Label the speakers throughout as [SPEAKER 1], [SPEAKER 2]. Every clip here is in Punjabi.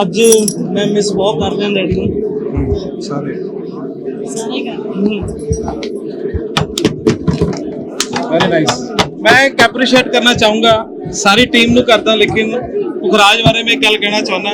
[SPEAKER 1] ਅੱਜ ਮੈਂ ਮਿਸ ਬਹੁਤ ਕਰ ਰਿਹਾ ਡੈਡੀ ਨੂੰ।
[SPEAKER 2] ਸਾਰੇ।
[SPEAKER 1] ਸਾਰੇ
[SPEAKER 2] ਵੈਰੀ ਨਾਈਸ ਮੈਂ ਇੱਕ ਐਪਰੀਸ਼ੀਏਟ ਕਰਨਾ ਚਾਹੂੰਗਾ ਸਾਰੀ ਟੀਮ ਨੂੰ ਕਰਦਾ ਲੇਕਿਨ ਪੁਖਰਾਜ ਬਾਰੇ ਮੈਂ ਗੱਲ ਕਹਿਣਾ ਚਾਹੁੰਦਾ।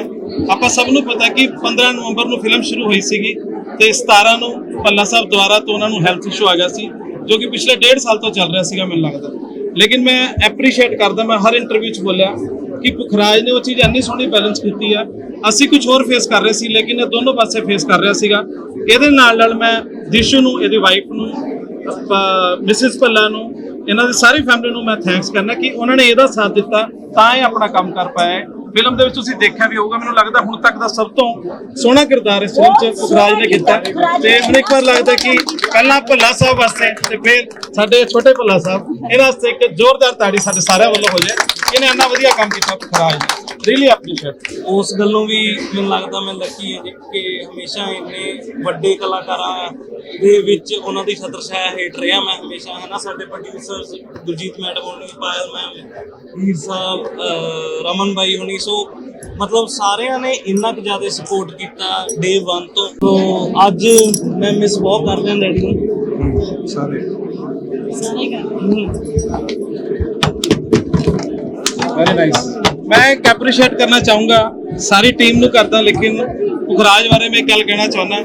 [SPEAKER 2] ਆਪਾਂ ਸਭ ਨੂੰ ਪਤਾ ਕਿ 15 ਨਵੰਬਰ ਨੂੰ ਫਿਲਮ ਸ਼ੁਰੂ ਹੋਈ ਸੀਗੀ ਤੇ 17 ਨੂੰ ਪੱਲਾ ਸਾਹਿਬ ਦੁਆਰਾ ਤੋਂ ਉਹਨਾਂ ਨੂੰ ਹੈਲਥ ਇਸ਼ੂ ਆ ਗਿਆ ਸੀ ਜੋ ਕਿ ਪਿਛਲੇ ਡੇਢ ਸਾਲ ਤੋਂ ਚੱਲ ਰਿਹਾ ਸੀਗਾ ਮੈਨੂੰ ਲੱਗਦਾ। ਲੇਕਿਨ ਮੈਂ ਐਪਰੀਸ਼ੀਏਟ ਕਰਦਾ ਮੈਂ ਹਰ ਇੰਟਰਵਿਊ 'ਚ ਬੋਲਿਆ ਕਿ ਪੁਖਰਾਜ ਨੇ ਉਹ ਚੀਜ਼ ਇੰਨੀ ਸੋਹਣੀ ਬੈਲੈਂਸ ਕੀਤੀ ਆ। ਅਸੀਂ ਕੁਝ ਹੋਰ ਫੇਸ ਕਰ ਰਹੇ ਸੀ, ਲੇਕਿਨ ਇਹ ਦੋਨੋਂ ਪਾਸੇ ਫੇਸ ਕਰ ਰਿਹਾ ਸੀਗਾ। ਇਹਦੇ ਨਾਲ ਨਾਲ ਮੈਂ ਦਿਸ਼ੂ ਨੂੰ, ਇਹਦੀ ਵਾਈਫ ਨੂੰ ਮਿਸਿਸ ਭੱਲਾ ਨੂੰ, ਇਹਨਾਂ ਦੀ ਸਾਰੀ ਫੈਮਿਲੀ ਨੂੰ ਮੈਂ ਥੈਂਕਸ ਕਰਨਾ ਕਿ ਉਹਨਾਂ ਨੇ ਇਹਦਾ ਸਾਥ ਦਿੱਤਾ, ਤਾਂ ਇਹ ਆਪਣਾ ਕੰਮ ਕਰ ਪਾਇਆ ਹੈ। ਫਿਲਮ ਦੇ ਵਿੱਚ ਤੁਸੀਂ ਦੇਖਿਆ ਵੀ ਹੋਊਗਾ, ਮੈਨੂੰ ਲੱਗਦਾ ਹੁਣ ਤੱਕ ਦਾ ਸਭ ਤੋਂ ਸੋਹਣਾ ਕਿਰਦਾਰ ਇਸ ਫਿਲਮ 'ਚ ਪੁਖਰਾਜ ਨੇ ਕੀਤਾ। ਤੇ ਮੈਨੂੰ ਇੱਕ ਵਾਰ ਲੱਗਦਾ ਕਿ ਪਹਿਲਾਂ ਭੱਲਾ ਸਾਹਿਬ ਵਾਸਤੇ ਤੇ ਫਿਰ ਸਾਡੇ ਛੋਟੇ ਭੱਲਾ ਸਾਹਿਬ ਇਹਨਾਂ ਵਾਸਤੇ ਇੱਕ ਜ਼ੋਰਦਾਰ ਤਾੜੀ ਸਾਡੇ ਸਾਰਿਆਂ ਵੱਲੋਂ ਹੋ। ਜਾਏ ਇਹਨੇ ਇੰਨਾ ਵਧੀਆ ਕੰਮ ਕੀਤਾ ਸੁਖਰਾਜ ਨੇ ਰੀਲੀ ਐਪਰੀਸ਼ੀਏਟ
[SPEAKER 1] ਉਸ ਗੱਲੋਂ ਵੀ ਮੈਨੂੰ ਲੱਗਦਾ ਮੈਂ ਲੱਕੀ ਹਾਂ ਜੀ ਕਿ ਹਮੇਸ਼ਾ ਇੰਨੇ ਵੱਡੇ ਕਲਾਕਾਰਾਂ ਦੇ ਵਿੱਚ ਉਹਨਾਂ ਦੀ ਛਤਰਛਾਇਆ ਹੇਠ ਰਿਹਾ ਮੈਂ ਹਮੇਸ਼ਾ ਹੈ ਨਾ? ਸਾਡੇ ਪ੍ਰੋਡਿਊਸਰਸ ਗੁਰਜੀਤ ਮੈਡਮ ਹੋਣੀ ਪਾਇਲ ਮੈਮ ਹੀਰ ਸਾਹਿਬ ਰਮਨ ਬਾਈ ਹੋਣੀ ਸੋ ਮਤਲਬ ਸਾਰਿਆਂ ਨੇ ਇੰਨਾ ਕੁ ਜ਼ਿਆਦਾ ਸਪੋਰਟ ਕੀਤਾ ਡੇ 1 ਤੋਂ। ਤੋਂ ਅੱਜ ਮੈਂ ਮਿਸ ਬਹੁਤ ਕਰ ਰਿਹਾ ਡੈਡੀ ਨੂੰ।
[SPEAKER 2] ਸਾਰੇ।
[SPEAKER 1] ਸਾਰੇ ਕਰ
[SPEAKER 2] ਵੈਰੀ ਨਾਈਸ ਮੈਂ ਇੱਕ ਐਪਰੀਸ਼ੀਏਟ ਕਰਨਾ ਚਾਹੂੰਗਾ ਸਾਰੀ ਟੀਮ ਨੂੰ ਕਰਦਾ, ਲੇਕਿਨ ਪੁਖਰਾਜ ਬਾਰੇ ਮੈਂ ਗੱਲ ਕਹਿਣਾ ਚਾਹੁੰਦਾ।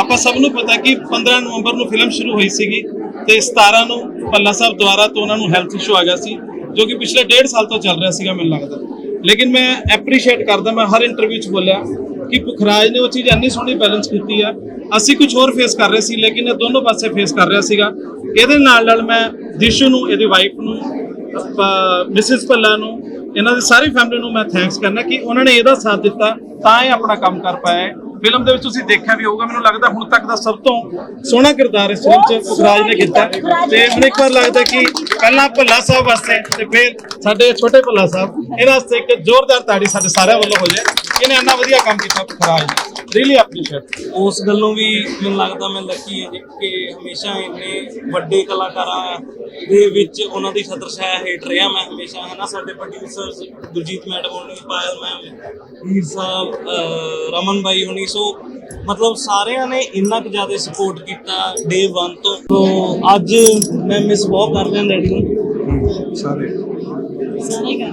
[SPEAKER 2] ਆਪਾਂ ਸਭ ਨੂੰ ਪਤਾ ਕਿ 15 ਨਵੰਬਰ ਨੂੰ ਫਿਲਮ ਸ਼ੁਰੂ ਹੋਈ ਸੀਗੀ ਤੇ 17 ਨੂੰ ਪੱਲਾ ਸਾਹਿਬ ਦੁਆਰਾ ਤੋਂ ਉਹਨਾਂ ਨੂੰ ਹੈਲਥ ਇਸ਼ੂ ਆ ਗਿਆ ਸੀ, ਜੋ ਕਿ ਪਿਛਲੇ ਡੇਢ ਸਾਲ ਤੋਂ ਚੱਲ ਰਿਹਾ ਸੀਗਾ ਮੈਨੂੰ ਲੱਗਦਾ। ਲੇਕਿਨ ਮੈਂ ਐਪਰੀਸ਼ੀਏਟ ਕਰਦਾ, ਮੈਂ ਹਰ ਇੰਟਰਵਿਊ 'ਚ ਬੋਲਿਆ ਕਿ ਪੁਖਰਾਜ ਨੇ ਉਹ ਚੀਜ਼ ਇੰਨੀ ਸੋਹਣੀ ਬੈਲੈਂਸ ਕੀਤੀ ਆ। ਅਸੀਂ ਕੁਝ ਹੋਰ ਫੇਸ ਕਰ ਰਹੇ ਸੀ, ਲੇਕਿਨ ਇਹ ਦੋਨੋਂ ਪਾਸੇ ਫੇਸ ਕਰ ਰਿਹਾ ਸੀਗਾ। ਇਹਦੇ ਨਾਲ ਨਾਲ ਮੈਂ ਦਿਸ਼ੂ ਨੂੰ, ਇਹਦੀ ਵਾਈਫ ਨੂੰ ਮਿਸਿਸ ਭੱਲਾ ਨੂੰ, ਇਹਨਾਂ ਦੀ ਸਾਰੀ ਫੈਮਿਲੀ ਨੂੰ ਮੈਂ ਥੈਂਕਸ ਕਰਨਾ ਕਿ ਉਹਨਾਂ ਨੇ ਇਹਦਾ ਸਾਥ ਦਿੱਤਾ, ਤਾਂ ਇਹ ਆਪਣਾ ਕੰਮ ਕਰ ਪਾਇਆ ਹੈ। ਫਿਲਮ ਦੇ ਵਿੱਚ ਤੁਸੀਂ ਦੇਖਿਆ ਵੀ ਹੋਊਗਾ, ਮੈਨੂੰ ਲੱਗਦਾ ਹੁਣ ਤੱਕ ਦਾ ਸਭ ਤੋਂ ਸੋਹਣਾ ਕਿਰਦਾਰ ਇਸ ਫਿਲਮ 'ਚ ਸੁਖਰਾਜ ਨੇ ਕੀਤਾ। ਤੇ ਮੈਨੂੰ ਇੱਕ ਵਾਰ ਲੱਗਦਾ ਕਿ ਪਹਿਲਾਂ ਭੱਲਾ ਸਾਹਿਬ ਵਾਸਤੇ ਤੇ ਫਿਰ ਸਾਡੇ ਛੋਟੇ ਭੱਲਾ ਸਾਹਿਬ, ਇਹਨਾਂ ਵਾਸਤੇ ਇੱਕ ਜ਼ੋਰਦਾਰ ਤਾੜੀ ਸਾਡੇ ਸਾਰਿਆਂ ਵੱਲੋਂ ਹੋ। ਜਾਏ ਇਹਨੇ ਇੰਨਾ ਵਧੀਆ ਕੰਮ ਕੀਤਾ ਸੁਖਰਾਜ ਨੇ। ਰੀਲੀ ਐਪਰੀਸ਼ੀਏਟ
[SPEAKER 1] ਉਸ ਗੱਲੋਂ ਵੀ ਮੈਨੂੰ ਲੱਗਦਾ ਮੈਂ ਲੱਕੀ ਹਾਂ ਜੀ ਕਿ ਹਮੇਸ਼ਾ ਇੰਨੇ ਵੱਡੇ ਕਲਾਕਾਰਾਂ ਦੇ ਵਿੱਚ ਉਹਨਾਂ ਦੀ ਛਤਰਛਾਇਆ ਹੇਠ ਰਿਹਾ ਮੈਂ ਹਮੇਸ਼ਾ ਹੈ ਨਾ? ਸਾਡੇ ਪ੍ਰੋਡਿਊਸਰਸ ਗੁਰਜੀਤ ਮੈਡਮ ਹੋਣੀ ਪਾਇਲ ਮੈਮ ਹੀਰ ਸਾਹਿਬ ਰਮਨ ਬਾਈ ਹੋਣੀ ਸੋ ਮਤਲਬ ਸਾਰਿਆਂ ਨੇ ਇੰਨਾ ਕੁ ਜ਼ਿਆਦਾ ਸਪੋਰਟ ਕੀਤਾ ਡੇ 1 ਤੋਂ। ਤੋਂ ਅੱਜ ਮੈਂ ਮਿਸ ਬਹੁਤ ਕਰ ਰਿਹਾ ਡੈਡੀ ਨੂੰ।
[SPEAKER 2] ਸਾਰੇ।
[SPEAKER 1] ਸਾਰੇ ਕਰ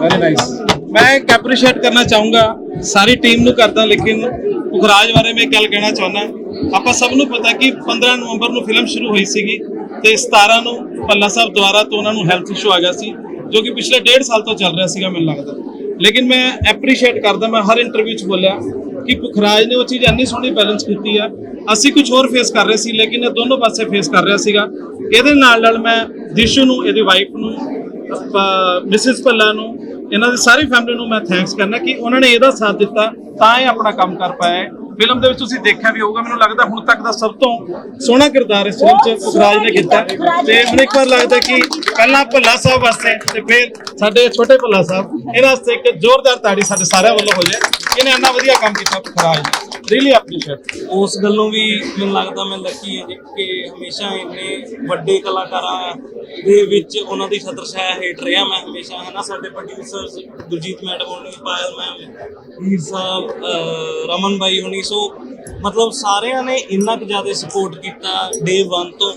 [SPEAKER 2] ਵੈਰੀ ਨਾਈਸ ਮੈਂ ਇੱਕ ਐਪਰੀਸ਼ੀਏਟ ਕਰਨਾ ਚਾਹੂੰਗਾ, ਸਾਰੀ ਟੀਮ ਨੂੰ ਕਰਦਾ, ਲੇਕਿਨ ਪੁਖਰਾਜ ਬਾਰੇ ਮੈਂ ਗੱਲ ਕਹਿਣਾ ਚਾਹੁੰਦਾ। ਆਪਾਂ ਸਭ ਨੂੰ ਪਤਾ ਕਿ 15 ਨਵੰਬਰ ਨੂੰ ਫਿਲਮ ਸ਼ੁਰੂ ਹੋਈ ਸੀਗੀ ਤੇ 17 ਨੂੰ ਪੱਲਾ ਸਾਹਿਬ ਦੁਆਰਾ ਤੋਂ ਉਹਨਾਂ ਨੂੰ ਹੈਲਥ ਇਸ਼ੂ ਆ ਗਿਆ ਸੀ, ਜੋ ਕਿ ਪਿਛਲੇ ਡੇਢ ਸਾਲ ਤੋਂ ਚੱਲ ਰਿਹਾ ਸੀਗਾ ਮੈਨੂੰ ਲੱਗਦਾ। ਲੇਕਿਨ ਮੈਂ ਐਪਰੀਸ਼ੀਏਟ ਕਰਦਾ, ਮੈਂ ਹਰ ਇੰਟਰਵਿਊ 'ਚ ਬੋਲਿਆ ਕਿ ਪੁਖਰਾਜ ਨੇ ਉਹ ਚੀਜ਼ ਇੰਨੀ ਸੋਹਣੀ ਬੈਲੈਂਸ ਕੀਤੀ ਆ। ਅਸੀਂ ਕੁਝ ਹੋਰ ਫੇਸ ਕਰ ਰਹੇ ਸੀ, ਲੇਕਿਨ ਇਹ ਦੋਨੋਂ ਪਾਸੇ ਫੇਸ ਕਰ ਰਿਹਾ ਸੀਗਾ। ਇਹਦੇ ਨਾਲ ਨਾਲ ਮੈਂ ਦਿਸ਼ੂ ਨੂੰ, ਇਹਦੀ ਵਾਈਫ ਨੂੰ ਮਿਸਿਸ ਭੱਲਾ ਨੂੰ ਇਹਨਾਂ ਦੀ ਸਾਰੀ ਫੈਮਿਲੀ ਨੂੰ ਮੈਂ ਥੈਂਕਸ ਕਰਨਾ ਕਿ ਉਹਨਾਂ ਨੇ ਇਹਦਾ ਸਾਥ ਦਿੱਤਾ, ਤਾਂ ਇਹ ਆਪਣਾ ਕੰਮ ਕਰ ਪਾਇਆ ਹੈ। ਫਿਲਮ ਦੇ ਵਿੱਚ ਤੁਸੀਂ ਦੇਖਿਆ ਵੀ ਹੋਊਗਾ, ਮੈਨੂੰ ਲੱਗਦਾ ਹੁਣ ਤੱਕ ਦਾ ਸਭ ਤੋਂ ਸੋਹਣਾ ਕਿਰਦਾਰ ਇਸ ਫਿਲਮ 'ਚ ਸੁਖਰਾਜ ਨੇ ਕੀਤਾ। ਤੇ ਮੈਨੂੰ ਇੱਕ ਵਾਰ ਲੱਗਦਾ ਕਿ ਪਹਿਲਾਂ ਭੱਲਾ ਸਾਹਿਬ ਵਾਸਤੇ ਤੇ ਫਿਰ ਸਾਡੇ ਛੋਟੇ ਭੱਲਾ ਸਾਹਿਬ ਇਹਨਾਂ ਵਾਸਤੇ ਇੱਕ ਜ਼ੋਰਦਾਰ ਤਾੜੀ ਸਾਡੇ ਸਾਰਿਆਂ ਵੱਲੋਂ ਹੋ। ਜਾਏ ਇਹਨੇ ਇੰਨਾ ਵਧੀਆ ਕੰਮ ਕੀਤਾ ਸੁਖਰਾਜ ਨੇ। ਰੀਲੀ ਐਪਰੀਸ਼ੀਏਟ
[SPEAKER 1] ਉਸ ਗੱਲੋਂ ਵੀ ਮੈਨੂੰ ਲੱਗਦਾ ਮੈਂ ਲੱਕੀ ਹਾਂ ਜੀ, ਕਿ ਹਮੇਸ਼ਾ ਇੰਨੇ ਵੱਡੇ ਕਲਾਕਾਰਾਂ ਦੇ ਵਿੱਚ ਉਹਨਾਂ ਦੀ ਛਤਰਛਾਇਆ ਹੇਠ ਰਿਹਾ ਮੈਂ ਹਮੇਸ਼ਾ, ਹੈ ਨਾ? ਸਾਡੇ ਪ੍ਰੋਡਿਊਸਰਸ ਗੁਰਜੀਤ ਮੈਡਮ ਹੋਣੀ, ਪਾਇਲ ਮੈਮ ਹੀਰ ਸਾਹਿਬ ਰਮਨ ਬਾਈ ਹੋਣੀ, ਸੋ ਮਤਲਬ ਸਾਰਿਆਂ ਨੇ ਇੰਨਾ ਕੁ ਜ਼ਿਆਦਾ ਸਪੋਰਟ ਕੀਤਾ ਡੇ 1 ਤੋਂ।